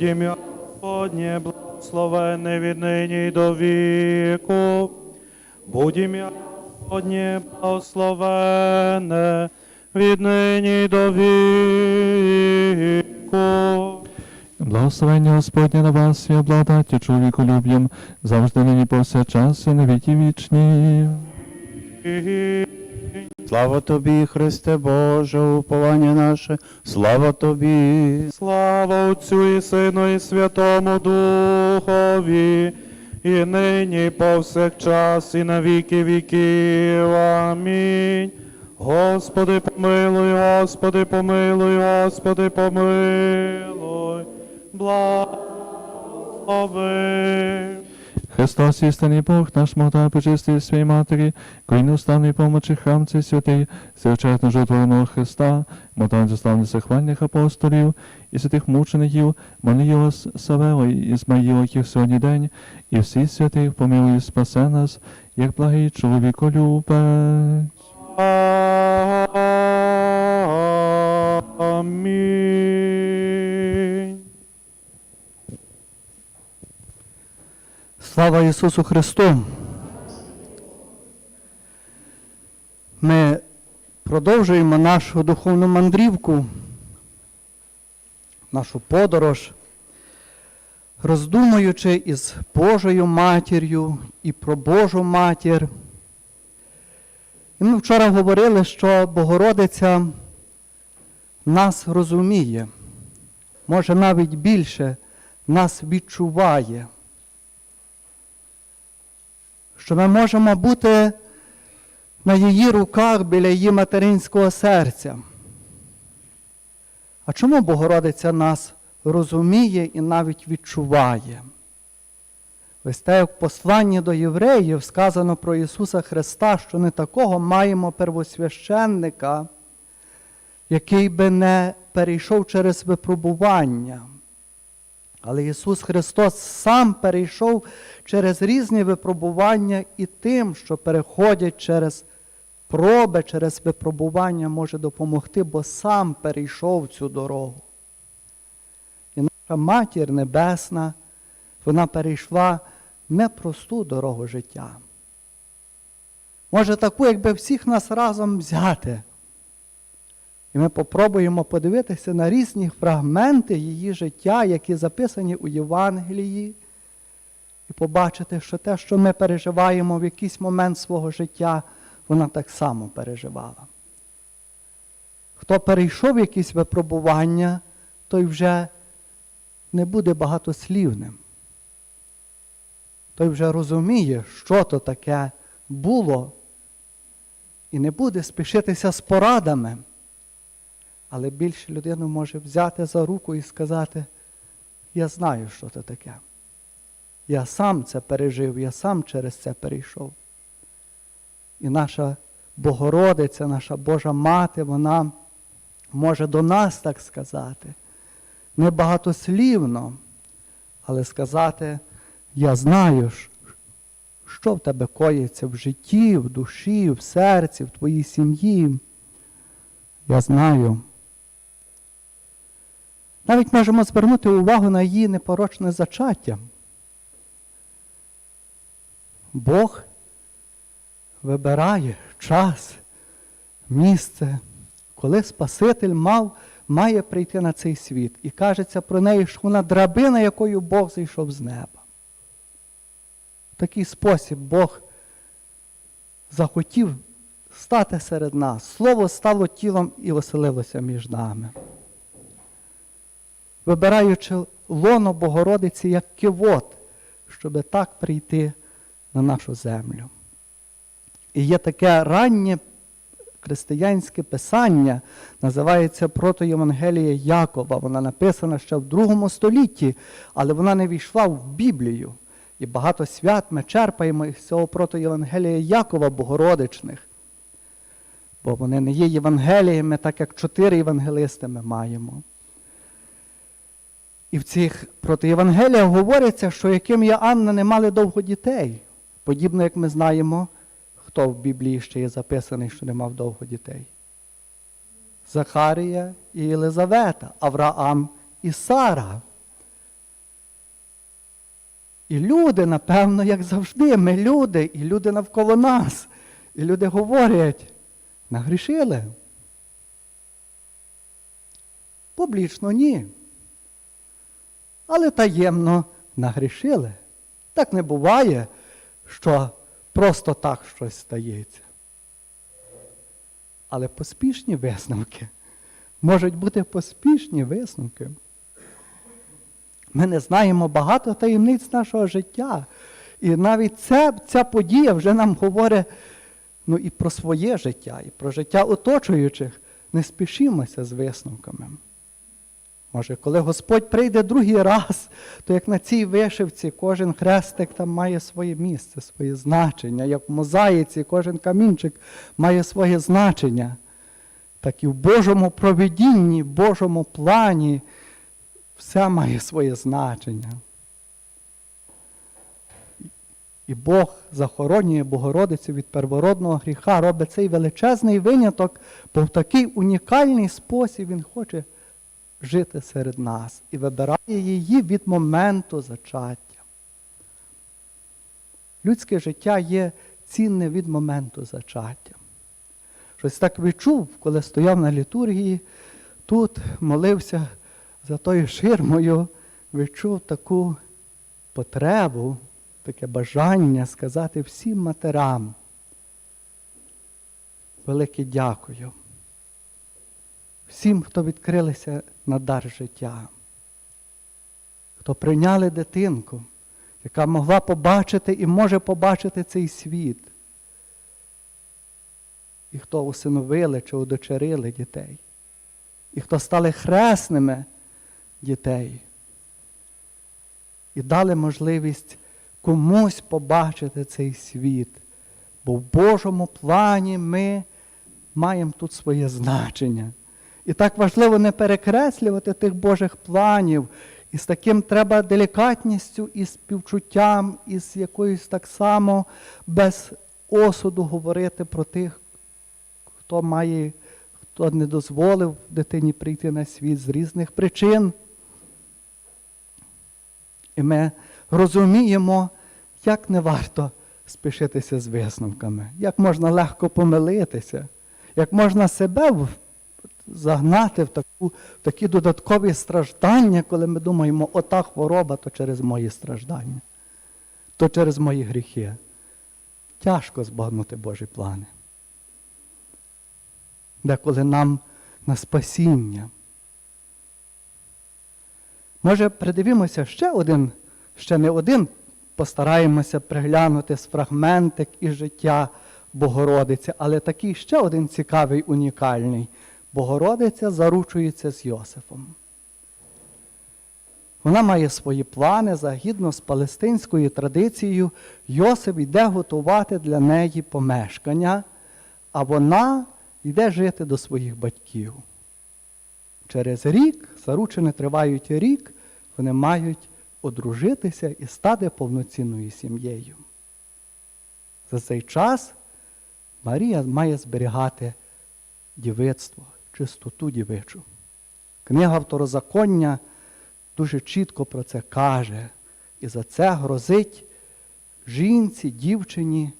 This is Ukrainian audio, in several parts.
Ім'я Господнє, благословенне від нині до віку. Будь ім'я Господнє, благословенне від нині до віку. Благословення Господнє на вас і обладаття чоловіколюб'ям, завжди нині повсякчас і на віки вічні. Слава тобі, Христе Боже, уповання наше, слава тобі. Слава Отцю і Сину і Святому Духові, і нині, і повсякчас, і на віки віків. Амінь. Господи, помилуй, Господи, помилуй, Господи, помилуй, благослови. Христос, істинний Бог, наш мота почистий своїй матері, кої неустанної помочі храм цей святий, свячетно жотвореного Христа, мота заславних захвальних апостолів і святих мучеників, Манія Савела і Ізмаїла, яких сьогодні день, і всіх святих помилуй спасе нас, як благий чоловіколюбець. Амінь. Слава Ісусу Христу! Ми продовжуємо нашу духовну мандрівку, нашу подорож, роздумуючи із Божою матір'ю і про Божу матір. І ми вчора говорили, що Богородиця нас розуміє, може навіть більше нас відчуває що ми можемо бути на її руках біля її материнського серця. А чому Богородиця нас розуміє і навіть відчуває? Ось те, як в посланні до євреїв сказано про Ісуса Христа, що не такого маємо первосвященника, який би не перейшов через випробування. Але Ісус Христос сам перейшов через різні випробування і тим, що переходять через проби, через випробування, може допомогти, бо сам перейшов цю дорогу. І наша Матір Небесна, вона перейшла непросту дорогу життя. Може, таку, якби всіх нас разом взяти. І ми попробуємо подивитися на різні фрагменти її життя, які записані у Євангелії, і побачити, що те, що ми переживаємо в якийсь момент свого життя, вона так само переживала. Хто перейшов якісь випробування, той вже не буде багатослівним. Той вже розуміє, що то таке було, і не буде спішитися з порадами. Але більше людину може взяти за руку і сказати, я знаю, що це таке. Я сам це пережив, я сам через це перейшов. І наша Богородиця, наша Божа Мати, вона може до нас так сказати, не багатослівно, але сказати, я знаю, що в тебе коїться в житті, в душі, в серці, в твоїй сім'ї. Я знаю. Навіть можемо звернути увагу на її непорочне зачаття. Бог вибирає час, місце, коли Спаситель мав, має прийти на цей світ. І кажеться про неї, що вона драбина, якою Бог зійшов з неба. В такий спосіб Бог захотів стати серед нас. Слово стало тілом і оселилося між нами вибираючи лоно Богородиці як кивот, щоб так прийти на нашу землю. І є таке раннє християнське писання, називається Протоєвангелія Якова. Вона написана ще в другому столітті, але вона не війшла в Біблію. І багато свят ми черпаємо із цього протоєвангелія Якова Богородичних. Бо вони не є Євангеліями, так як чотири євангелисти ми маємо. І в цих протиєвангеліях говориться, що яким є Анна не мали довго дітей. Подібно, як ми знаємо, хто в Біблії ще є записаний, що не мав довго дітей. Захарія і Єлизавета, Авраам і Сара. І люди, напевно, як завжди, ми люди, і люди навколо нас. І люди говорять, нагрішили. Публічно ні. Але таємно нагрішили. Так не буває, що просто так щось стається. Але поспішні висновки. Можуть бути поспішні висновки. Ми не знаємо багато таємниць нашого життя. І навіть це, ця подія вже нам говорить ну, і про своє життя, і про життя оточуючих. Не спішімося з висновками. Може, коли Господь прийде другий раз, то як на цій вишивці кожен хрестик там має своє місце, своє значення, як в мозаїці кожен камінчик має своє значення, так і в Божому проведінні, в Божому плані все має своє значення. І Бог захоронює Богородицю від первородного гріха, робить цей величезний виняток, бо в такий унікальний спосіб Він хоче жити серед нас і вибирає її від моменту зачаття. Людське життя є цінне від моменту зачаття. Щось так відчув, коли стояв на літургії, тут молився за тою ширмою, відчув таку потребу, таке бажання сказати всім матерам. Велике дякую. Всім, хто відкрилися на дар життя, хто прийняли дитинку, яка могла побачити і може побачити цей світ. І хто усиновили чи удочерили дітей, і хто стали хресними дітей, і дали можливість комусь побачити цей світ. Бо в Божому плані ми маємо тут своє значення. І так важливо не перекреслювати тих Божих планів. І з таким треба делікатністю і співчуттям, і з якоюсь так само без осуду говорити про тих, хто має, хто не дозволив дитині прийти на світ з різних причин. І ми розуміємо, як не варто спішитися з висновками, як можна легко помилитися, як можна себе загнати в, таку, в такі додаткові страждання, коли ми думаємо, ота хвороба, то через мої страждання, то через мої гріхи. Тяжко збагнути Божі плани. Деколи нам на спасіння. Може, придивімося ще один, ще не один, постараємося приглянути з фрагментик із життя Богородиці, але такий ще один цікавий, унікальний. Богородиця заручується з Йосифом. Вона має свої плани, загідно з палестинською традицією, Йосиф йде готувати для неї помешкання, а вона йде жити до своїх батьків. Через рік, заручені тривають рік, вони мають одружитися і стати повноцінною сім'єю. За цей час Марія має зберігати дівицтво, чистоту дівичу. Книга Второзаконня дуже чітко про це каже. І за це грозить жінці, дівчині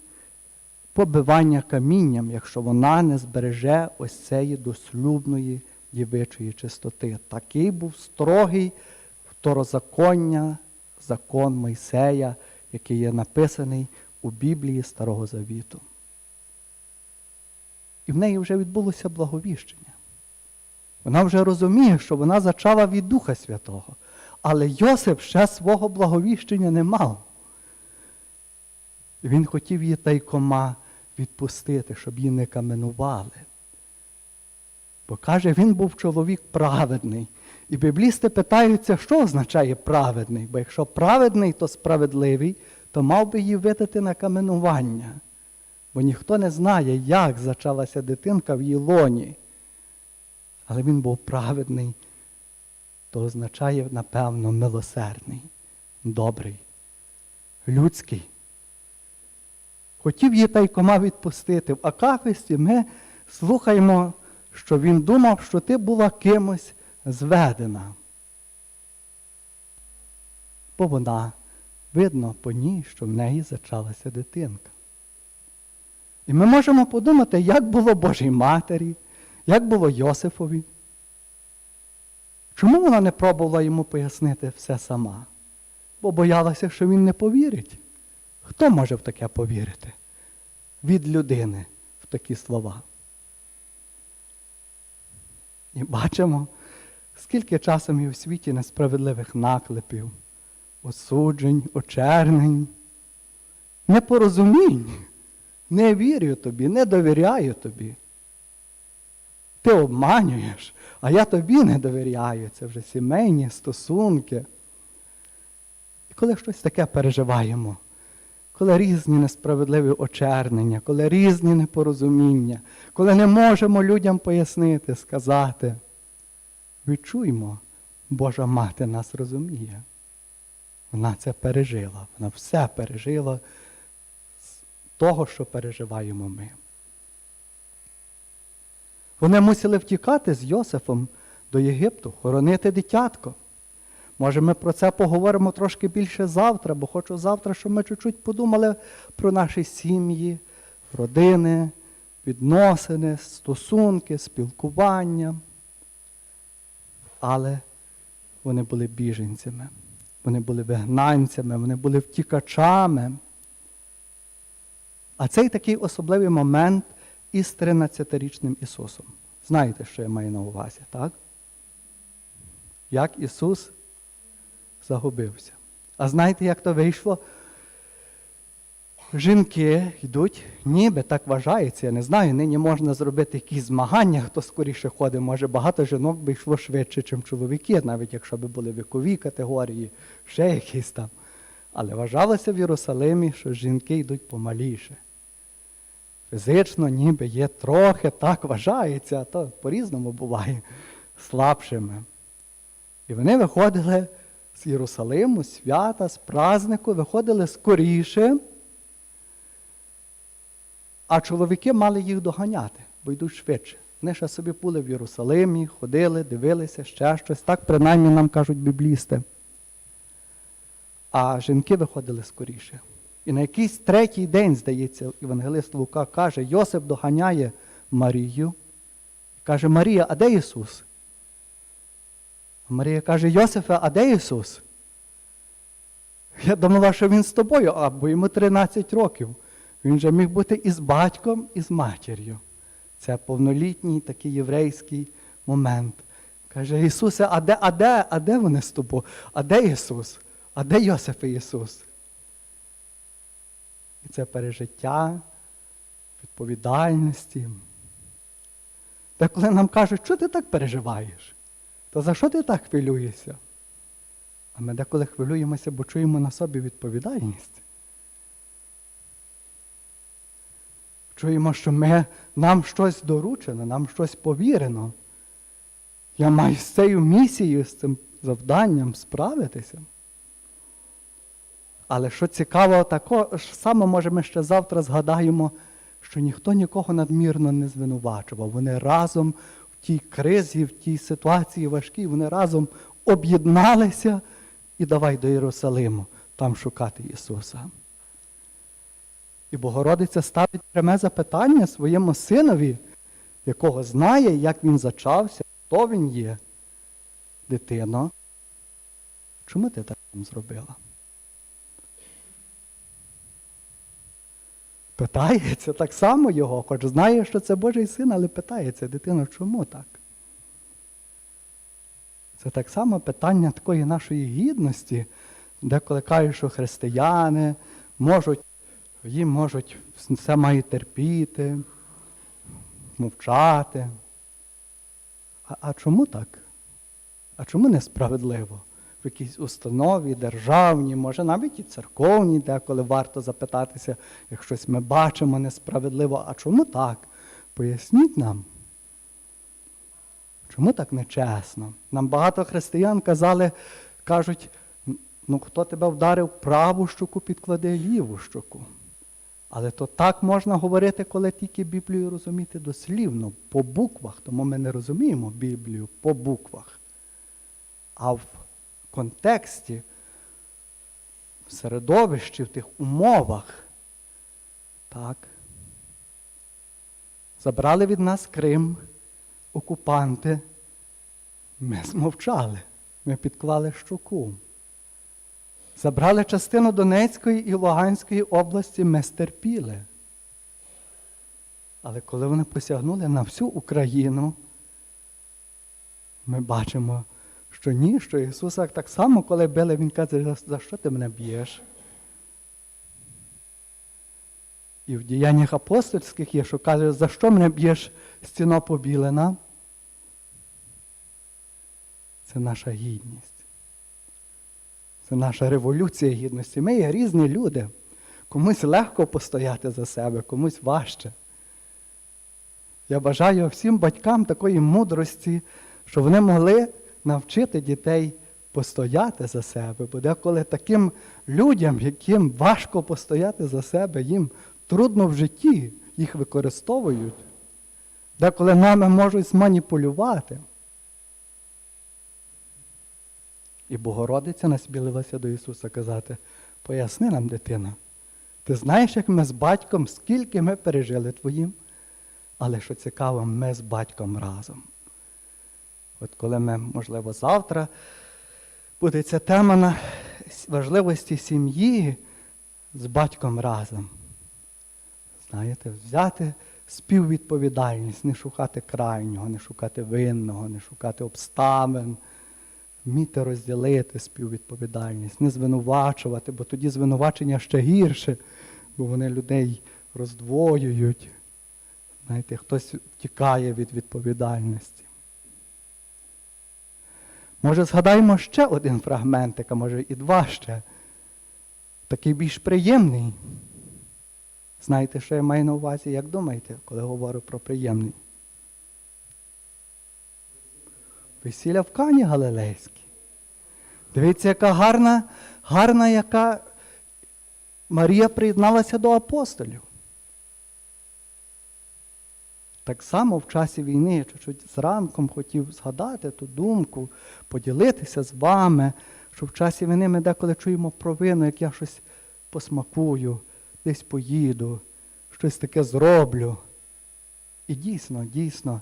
побивання камінням, якщо вона не збереже ось цієї дослюбної дівичої чистоти. Такий був строгий второзаконня, закон Мойсея, який є написаний у Біблії Старого Завіту. І в неї вже відбулося благовіщення. Вона вже розуміє, що вона зачала від Духа Святого. Але Йосип ще свого благовіщення не мав. Він хотів її тайкома відпустити, щоб її не каменували. Бо каже, він був чоловік праведний. І біблісти питаються, що означає праведний? Бо якщо праведний, то справедливий, то мав би її видати на каменування. Бо ніхто не знає, як зачалася дитинка в її лоні. Але він був праведний, то означає, напевно, милосердний, добрий, людський. Хотів її тайкома відпустити. В Акафисті ми слухаємо, що він думав, що ти була кимось зведена. Бо вона видно по ній, що в неї зачалася дитинка. І ми можемо подумати, як було Божій Матері, як було Йосифові. Чому вона не пробувала йому пояснити все сама? Бо боялася, що він не повірить. Хто може в таке повірити? Від людини в такі слова. І бачимо, скільки часом і у світі несправедливих наклепів, осуджень, очернень, непорозумінь. Не вірю тобі, не довіряю тобі. Ти обманюєш, а я тобі не довіряю. Це вже сімейні стосунки. І коли щось таке переживаємо, коли різні несправедливі очернення, коли різні непорозуміння, коли не можемо людям пояснити, сказати, відчуймо, Божа мати нас розуміє. Вона це пережила, вона все пережила з того, що переживаємо ми. Вони мусили втікати з Йосифом до Єгипту, хоронити дитятко. Може, ми про це поговоримо трошки більше завтра, бо хочу завтра, щоб ми чуть-чуть подумали про наші сім'ї, родини, відносини, стосунки, спілкування. Але вони були біженцями, вони були вигнанцями, вони були втікачами. А цей такий особливий момент із 13-річним Ісусом. Знаєте, що я маю на увазі, так? Як Ісус загубився. А знаєте, як то вийшло? Жінки йдуть, ніби так вважається. Я не знаю, нині можна зробити якісь змагання, хто скоріше ходить. Може, багато жінок би йшло швидше, ніж чоловіки, навіть якщо б були вікові категорії, ще якісь там. Але вважалося в Єрусалимі, що жінки йдуть помаліше. Фізично ніби є трохи, так вважається, а то по-різному буває слабшими. І вони виходили з Єрусалиму, свята, з празнику, виходили скоріше, а чоловіки мали їх доганяти, бо йдуть швидше. Вони ще собі були в Єрусалимі, ходили, дивилися, ще щось. Так принаймні нам кажуть біблісти. А жінки виходили скоріше. І на якийсь третій день, здається, Євангелист Лука каже, Йосип доганяє Марію. Каже, Марія, а де Ісус? Марія каже, Йосифе, а де Ісус? Я думала, що він з тобою, а бо йому 13 років. Він же міг бути і з батьком, і з матір'ю. Це повнолітній такий єврейський момент. Каже, Ісусе, а де, а де, а де вони з тобою? А де Ісус? А де Йосиф і Ісус? І це пережиття відповідальності. Та коли нам кажуть, що ти так переживаєш, то за що ти так хвилюєшся? А ми деколи хвилюємося, бо чуємо на собі відповідальність. Чуємо, що ми, нам щось доручено, нам щось повірено. Я маю з цією місією, з цим завданням справитися. Але що цікаво, також саме, може, ми ще завтра згадаємо, що ніхто нікого надмірно не звинувачував. Вони разом в тій кризі, в тій ситуації важкій, вони разом об'єдналися і давай до Єрусалиму там шукати Ісуса. І Богородиця ставить пряме запитання своєму синові, якого знає, як він зачався, хто він є. Дитино, чому ти так зробила? Питається так само його, хоч знає, що це Божий син, але питається, дитина, чому так? Це так само питання такої нашої гідності, деколи кажуть, що християни можуть, їм можуть все мають терпіти, мовчати. А, а чому так? А чому несправедливо? В якійсь установі, державній, може навіть і церковній, деколи варто запитатися, як щось ми бачимо несправедливо, а чому так? Поясніть нам. Чому так нечесно? Нам багато християн казали, кажуть, ну хто тебе вдарив праву щоку, підкладе ліву щоку. Але то так можна говорити, коли тільки Біблію розуміти дослівно, по буквах, тому ми не розуміємо Біблію по буквах. А в контексті в середовищі, в тих умовах. Так. Забрали від нас Крим, окупанти. Ми змовчали, ми підклали щоку. Забрали частину Донецької і Луганської області, ми стерпіли. Але коли вони посягнули на всю Україну, ми бачимо, що ні, що Ісуса так само, коли били, Він каже, за, за що ти мене б'єш? І в діяннях апостольських є, що каже, за що мене б'єш стіно побілена? Це наша гідність. Це наша революція гідності. Ми є різні люди. Комусь легко постояти за себе, комусь важче. Я бажаю всім батькам такої мудрості, щоб вони могли навчити дітей постояти за себе. Бо деколи таким людям, яким важко постояти за себе, їм трудно в житті, їх використовують. Деколи нами можуть зманіпулювати. І Богородиця насмілилася до Ісуса казати, поясни нам, дитина, ти знаєш, як ми з батьком, скільки ми пережили твоїм, але що цікаво, ми з батьком разом. От коли ми, можливо, завтра буде ця тема на важливості сім'ї з батьком разом. Знаєте, взяти співвідповідальність, не шукати крайнього, не шукати винного, не шукати обставин, вміти розділити співвідповідальність, не звинувачувати, бо тоді звинувачення ще гірше, бо вони людей роздвоюють. Знаєте, хтось втікає від відповідальності. Може, згадаємо ще один фрагментик, а може і два ще. Такий більш приємний. Знаєте, що я маю на увазі? Як думаєте, коли говорю про приємний? Весілля в Кані Галилейській. Дивіться, яка гарна, гарна, яка Марія приєдналася до апостолів. Так само в часі війни, я чуть-чуть зранком хотів згадати ту думку, поділитися з вами, що в часі війни ми деколи чуємо провину, як я щось посмакую, десь поїду, щось таке зроблю. І дійсно, дійсно,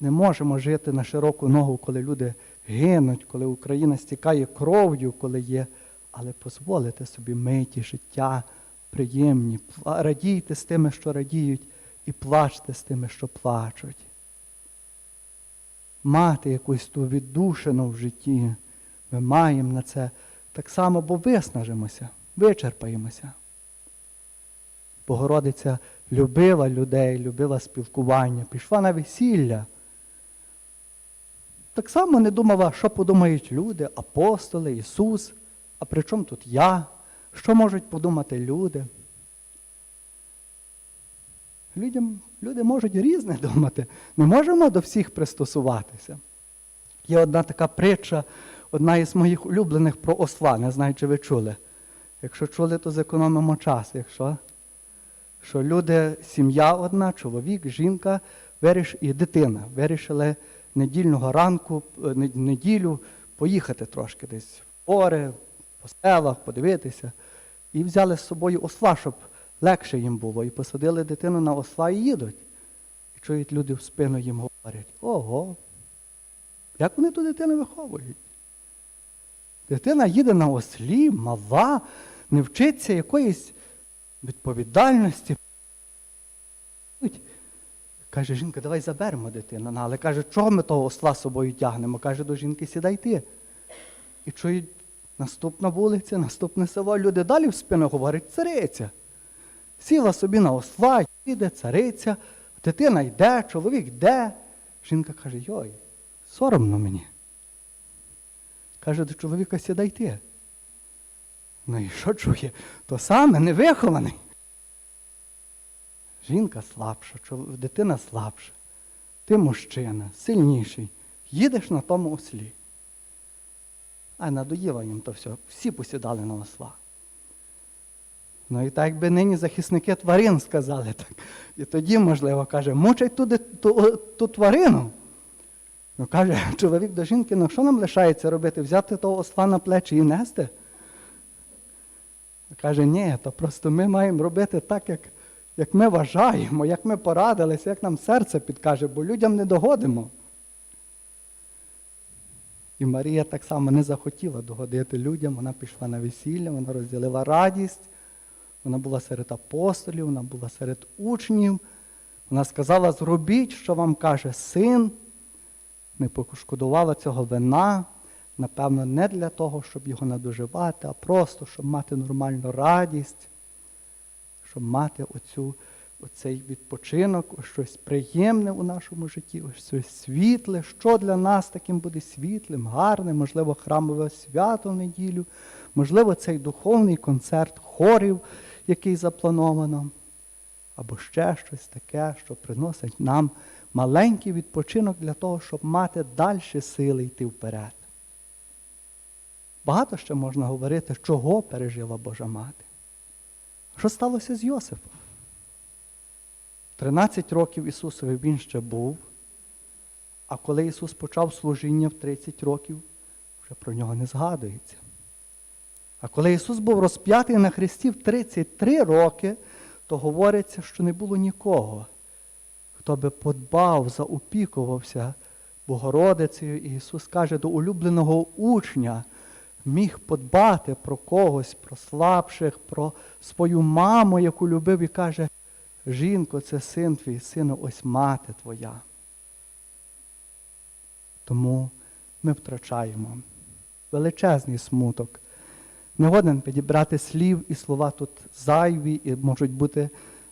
не можемо жити на широку ногу, коли люди гинуть, коли Україна стікає кров'ю, коли є. Але дозволити собі миті, життя приємні, радійте з тими, що радіють, і плачте з тими, що плачуть. Мати якусь ту віддушину в житті. Ми маємо на це так само, бо виснажимося, вичерпаємося. Богородиця любила людей, любила спілкування, пішла на весілля. Так само не думала, що подумають люди, апостоли, Ісус, а при чому тут я? Що можуть подумати люди? Людям, люди можуть різне думати. Ми можемо до всіх пристосуватися. Є одна така притча, одна із моїх улюблених про осла. Не знаю, чи ви чули. Якщо чули, то зекономимо час. Якщо що люди, сім'я одна, чоловік, жінка виріш, і дитина вирішили недільного ранку, е, неділю поїхати трошки десь в гори, по селах, подивитися. І взяли з собою осла, щоб легше їм було. І посадили дитину на осла і їдуть. І чують люди в спину їм говорять: ого, як вони ту дитину виховують? Дитина їде на ослі, мала, не вчиться якоїсь відповідальності. Каже, жінка, давай заберемо дитину. Ну, Але каже, чого ми того осла з собою тягнемо? Каже, до жінки сідай ти. І чують, наступна вулиця, наступне село. Люди далі в спину говорять, цариця. Сіла собі на осла, їде, цариця, дитина йде, чоловік йде. Жінка каже, йой, соромно мені. Каже, до чоловіка сідай ти. Ну і що чує? То саме невихований. Жінка слабша, дитина слабша. Ти мужчина, сильніший. Їдеш на тому ослі. А надоїло їм то все. Всі посідали на осла. Ну і так би нині захисники тварин сказали так. І тоді, можливо, каже, мучать туди ту, ту тварину. Ну каже чоловік до жінки, ну що нам лишається робити? Взяти того осла на плечі і нести? Каже, ні, то просто ми маємо робити так, як, як ми вважаємо, як ми порадилися, як нам серце підкаже, бо людям не догодимо. І Марія так само не захотіла догодити людям, вона пішла на весілля, вона розділила радість, вона була серед апостолів, вона була серед учнів. Вона сказала: зробіть, що вам каже син, не пошкодувала цього вина, напевно, не для того, щоб його надоживати, а просто, щоб мати нормальну радість, щоб мати оцю, оцей відпочинок, щось приємне у нашому житті, щось світле. Що для нас таким буде світлим, гарним, можливо, храмове свято в неділю, можливо, цей духовний концерт хорів, який заплановано, або ще щось таке, що приносить нам маленький відпочинок для того, щоб мати далі сили йти вперед. Багато ще можна говорити, чого пережила Божа мати. Що сталося з Йосифом? 13 років Ісусові він ще був, а коли Ісус почав служіння в 30 років, вже про нього не згадується. А коли Ісус був розп'ятий на хресті в 33 роки, то говориться, що не було нікого, хто би подбав, заопікувався Богородицею. І Ісус каже до улюбленого учня, міг подбати про когось, про слабших, про свою маму, яку любив, і каже, жінко, це син твій, сину, ось мати твоя. Тому ми втрачаємо величезний смуток. Не годен підібрати слів, і слова тут зайві, і можуть бути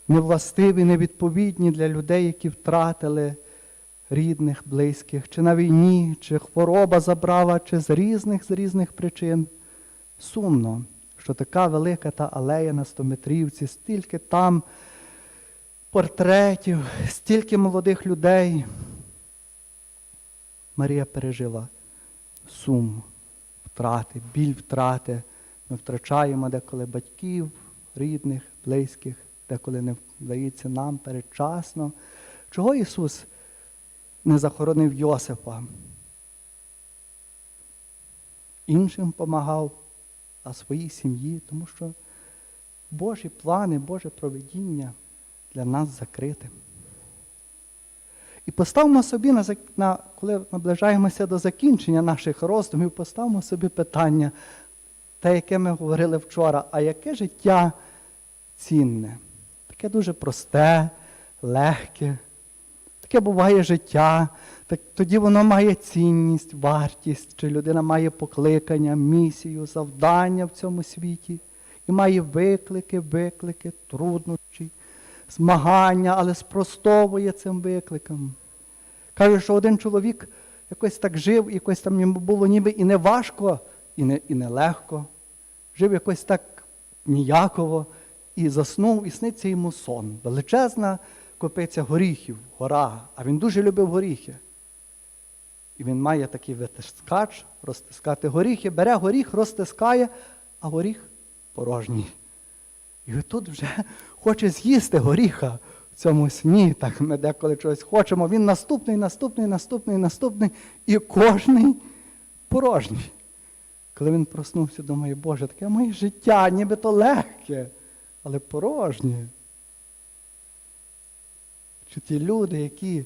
невластиві, невідповідні для людей, які втратили рідних, близьких, чи на війні, чи хвороба забрала, чи з різних з різних причин. Сумно, що така велика та алея на стометрівці, стільки там портретів, стільки молодих людей. Марія пережила сум втрати, біль втрати. Ми втрачаємо деколи батьків, рідних, близьких, деколи не вдається нам передчасно. Чого Ісус не захоронив Йосипа? Іншим помагав, а своїй сім'ї, тому що Божі плани, Боже проведіння для нас закрите. І поставимо собі, на, на, коли наближаємося до закінчення наших роздумів, поставимо собі питання, те, яке ми говорили вчора, а яке життя цінне? Таке дуже просте, легке. Таке буває життя, так, тоді воно має цінність, вартість, чи людина має покликання, місію, завдання в цьому світі, і має виклики, виклики, труднощі, змагання, але спростовує цим викликам. Каже, що один чоловік якось так жив, якось там йому було ніби і не важко, і не, і не легко. Жив якось так ніяково і заснув, і сниться йому сон. Величезна копиця горіхів, гора, а він дуже любив горіхи. І він має такий витискач, розтискати горіхи, бере горіх, розтискає, а горіх порожній. І тут вже хоче з'їсти горіха в цьому сні. Так ми деколи чогось хочемо. Він наступний, наступний, наступний, наступний, і кожний порожній. Коли він проснувся, думає, Боже, таке моє життя, нібито легке, але порожнє. Чи ті люди, які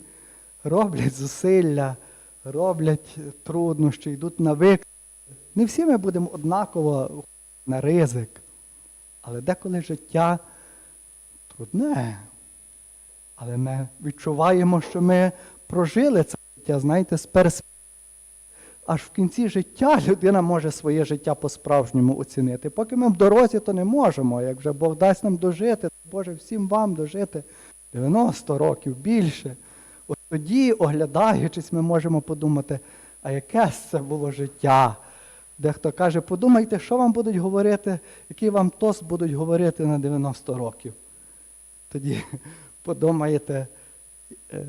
роблять зусилля, роблять труднощі, йдуть на виклик. Не всі ми будемо однаково на ризик, але деколи життя трудне. Але ми відчуваємо, що ми прожили це життя, знаєте, з перспективи. Аж в кінці життя людина може своє життя по-справжньому оцінити. Поки ми в дорозі, то не можемо. Як вже Бог дасть нам дожити, Боже, всім вам дожити 90 років більше. От тоді, оглядаючись, ми можемо подумати, а яке це було життя? Дехто каже, подумайте, що вам будуть говорити, який вам тост будуть говорити на 90 років. Тоді подумаєте,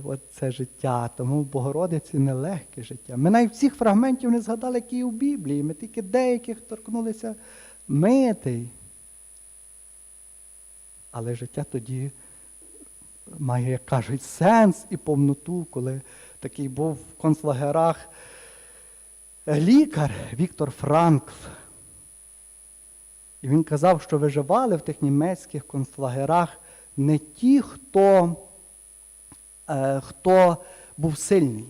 от це життя, тому Богородиці нелегке життя. Ми навіть всіх фрагментів не згадали, які є в Біблії. Ми тільки деяких торкнулися митий. Але життя тоді має, як кажуть, сенс і повноту, коли такий був в концлагерах лікар Віктор Франкл. І він казав, що виживали в тих німецьких концлагерах не ті, хто, е, хто був сильний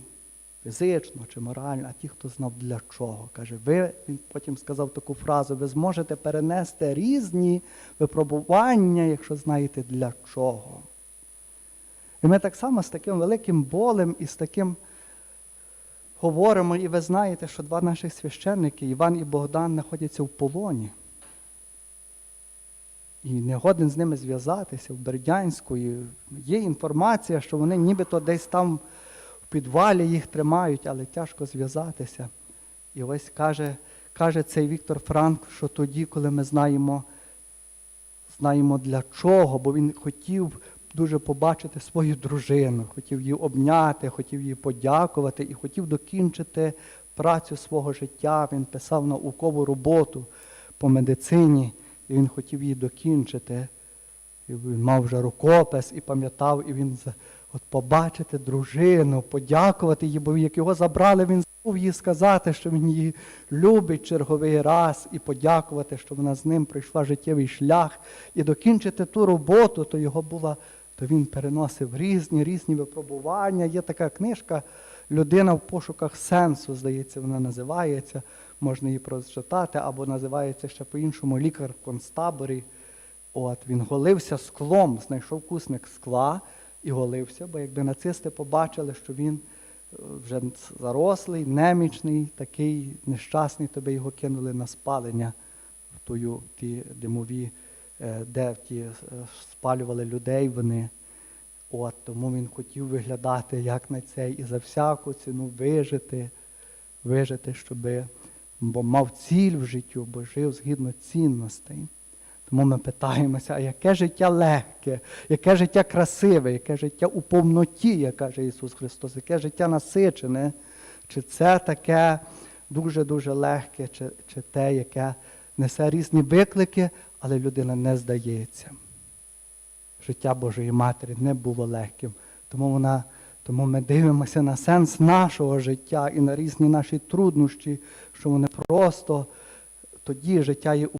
фізично чи морально, а ті, хто знав для чого. Каже, ви, він потім сказав таку фразу, ви зможете перенести різні випробування, якщо знаєте для чого. І ми так само з таким великим болем і з таким говоримо, і ви знаєте, що два наших священники, Іван і Богдан, знаходяться в полоні. І не годен з ними зв'язатися в Бердянську. І є інформація, що вони нібито десь там в підвалі їх тримають, але тяжко зв'язатися. І ось каже, каже цей Віктор Франк, що тоді, коли ми знаємо, знаємо для чого, бо він хотів дуже побачити свою дружину, хотів її обняти, хотів їй подякувати і хотів докінчити працю свого життя. Він писав наукову роботу по медицині, і він хотів її докінчити. І він мав вже рукопис і пам'ятав, і він от побачити дружину, подякувати їй, бо як його забрали, він забув їй сказати, що він її любить черговий раз, і подякувати, що вона з ним пройшла життєвий шлях, і докінчити ту роботу, то його була, то він переносив різні різні випробування. Є така книжка Людина в пошуках сенсу, здається, вона називається. Можна її прочитати, або називається ще по-іншому лікар в концтаборі. От, він голився склом, знайшов кусник скла і голився, бо якби нацисти побачили, що він е, вже зарослий, немічний, такий нещасний, то би його кинули на спалення в тую, ті димові, е, де ті е, спалювали людей вони. От, тому він хотів виглядати як на цей і за всяку ціну вижити, вижити, щоби, бо мав ціль в життю, бо жив згідно цінностей. Тому ми питаємося, а яке життя легке, яке життя красиве, яке життя у повноті, як каже Ісус Христос, яке життя насичене, чи це таке дуже-дуже легке, чи, чи те, яке несе різні виклики, але людина не здається. Життя Божої Матері не було легким. Тому, вона, тому ми дивимося на сенс нашого життя і на різні наші труднощі, що вони просто тоді життя є